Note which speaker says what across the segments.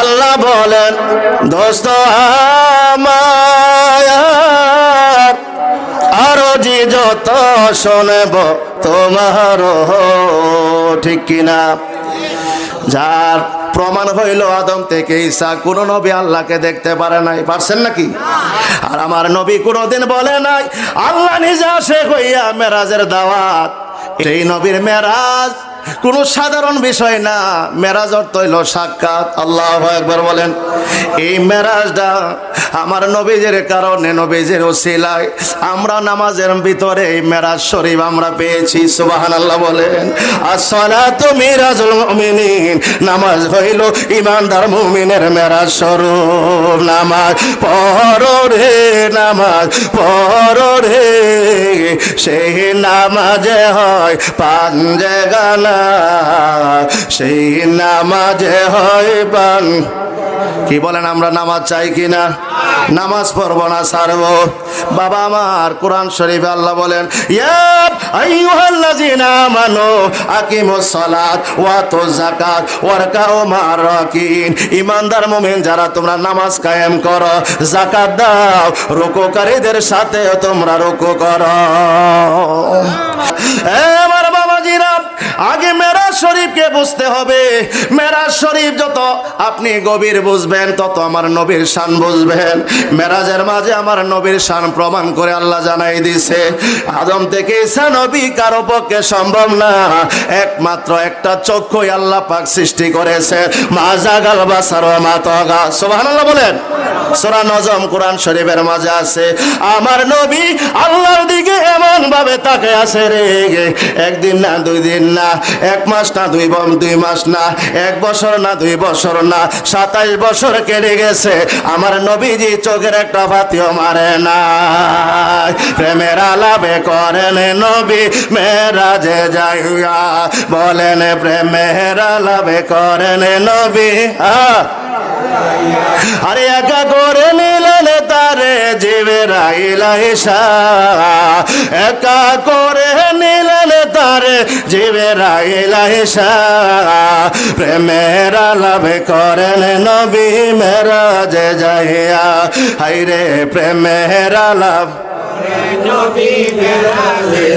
Speaker 1: আল্লাহ বলেন, দোস্ত আমার আরও যে যত শোনব তোমার ঠিক কিনা? যার প্রমাণ হইল আদম থেকে ঈসা, কোন নবী আল্লাহকে দেখতে পারে নাই, পারছেন নাকি? আর আমার নবী কোনোদিন বলে নাই, আল্লাহ নিজে আসে হইয়া মেরাজের দাওয়াত। এই নবীর মেরাজ কোনো সাধারণ বিষয় না। মেরাজ অর্থ হইল সাক্ষাৎ। আল্লাহ একবার বলেন, এই মেরাজটা আমার নবীজের কারণে, নবীজের ওসিলায় আমরা নামাজের ভিতরে এই মেরাজ শরীফ আমরা পেয়েছি। সুবাহান আল্লাহ বলেন আসলা তো মিরাজুল মুমিনিন, নামাজ হইল ইমানদার মুমিনের মেরাজ স্বরূপ। নামাজ পড় রে, নামাজ পড় রে। সেই নামাজে হয় পাঞ্জে গানা সেই নামাজে হয় পান। কি বলেন, আমরা নামাজ চাই কি না? নামাজ পড়ব না সারব বাবা আমার কোরআন শরীফে আল্লাহ বলেন যারা তোমরা নামাজ কায়েম করো দাও, রুকুকারীদের সাথে তোমরা রুকু করো। আমার আগে মেরাজ শরীফকে বুঝতে হবে। মেরাজ শরীফ যত আপনি গভীর বুঝবেন, তত আমার নবীর শান বুঝবেন। মেরাজের মাঝে আমার নবীর শান প্রমাণ করে আল্লাহ জানাই দিছে আদম থেকে ঈসা নবী কারও পক্ষে সম্ভব না। একমাত্র একটা চক্ষুই আল্লাহ পাক সৃষ্টি করেছে। মা জাগাল বাসার মা তগা। সুবহানাল্লাহ বলেন। সূরা নজম কোরআন শরীফের মাঝে আছে। আমার নবী আল্লাহর দিকে এমন ভাবে তাকে আছে রে। একদিন না, দুই দিন না এক মাস না, দুই দুই মাস না, এক বছর না, দুই বছর না, সাতাইশ বছর কেটে গেছে। আমার নবীজি চোখের একটা ফাতিও মারে না প্রেমের আলাপে করেন নবী, মেরাজে যাইয়া বলেন, প্রেমের আলাপে করেন নবী। আরে একা করে নিলেন তারে জীবের আইলাইসা একা করে নিলেন তারে জীবের আইলাইসা প্রেমের লাভ করেন নবী মেরাজে যাইয়া। হাইরে প্রেমের আলাপ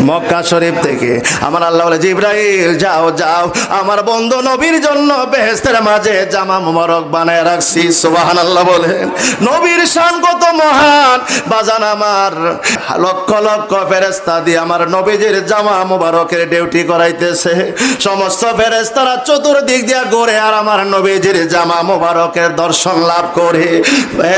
Speaker 1: মক্কা শরীফ থেকে আমার আল্লাহ বলে, জিব্রাইল, যাও যাও। আমার বন্ধু নবীর জন্য বেহেস্তের মাঝে জামা মুবারক বানায় রাখছি। সুবাহান আল্লাহ বলেন। নবীর শান কত মহান। বাজান আমার, লক্ষ লক্ষ ফেরেস্তা দিয়ে আমার নবীজির জামা মুবারকের ডিউটি করাইতেছে। সমস্ত ফেরেস্তারা চতুর্দিক দিয়া ঘুরে আর আমার নবীজির জামা মুবারকের দর্শন লাভ করে।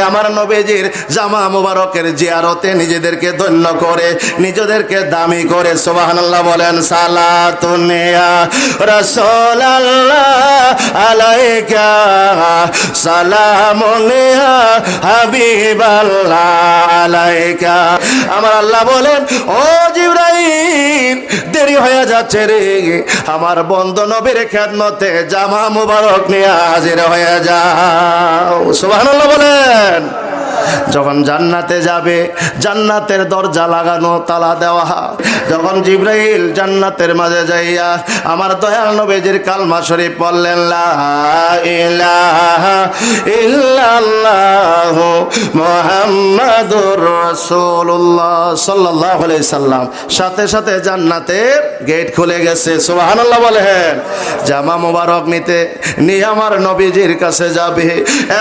Speaker 1: আমার নবীজির জামা মুবারকের জিয়ারতে নিজেদেরকে ধন্য করে, নিজেদেরকে দামি করে, সুবহানাল্লাহ বলেন সালাতুনিয়া রাসূলুল্লাহ আলাইকা হাবিবাল্লাহ আলাইকা। আমার আল্লাহ বলেন, ও জিবরাইল, দেরি হয়ে যাচ্ছে রে, আমার বন্ধু নবীর খেদমতে জামা মুবারক নিয়ে হাজির হয়ে যাও। সুবহানাল্লাহ বলেন। যখন জান্নাতে যাবে, জান্নাতের দরজা লাগানো তালা দেওয়া। যখন জিব্রাইল জান্নাতের মাঝে যাইয়া আমার দয়াল নবীজির কালমা শরীফ পড়লেন সাল্লাম। সাথে সাথে জান্নাতের গেট খুলে গেছে, সুবহানাল্লাহ বলেন। জামা মোবারক নিতে, নিয়ে আমার নবীজির কাছে যাবে।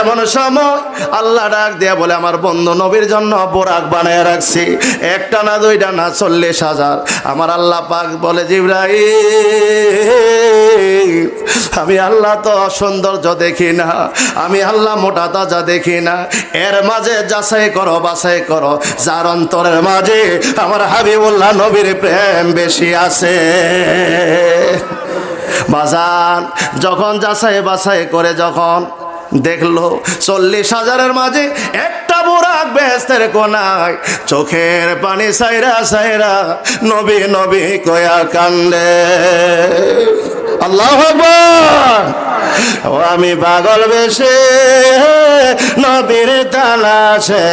Speaker 1: এমন সময় আল্লাহ ডাক দিয়া বলে, আমার বন্ধু নবীর জন্য বোরাক বানায় রাখছি। একটা না দুইটা না চল্লিশ হাজার। আমার আল্লাহ পাক বলে জিব্রাই আমি আল্লাহ তো সৌন্দর্য দেখি না। আমি আল্লাহ মোটা তাজা দেখি না। এর মাঝে যাচাই করো, বাছাই করো। যার অন্তরের মাঝে আমার হাবিবুল্লাহ নবীর প্রেম বেশি আছে। বাজান, যখন যাচাই বাছাই করে, যখন দেখল চল্লিশ হাজারের মাঝে একটা বুড়াক বেহেস্তের কোনায়। চোখের পানি সাইরা সাইরা নবী নবী কয়া কান্দে। আল্লাহ আমি পাগল বেশে, নবীর তালাশে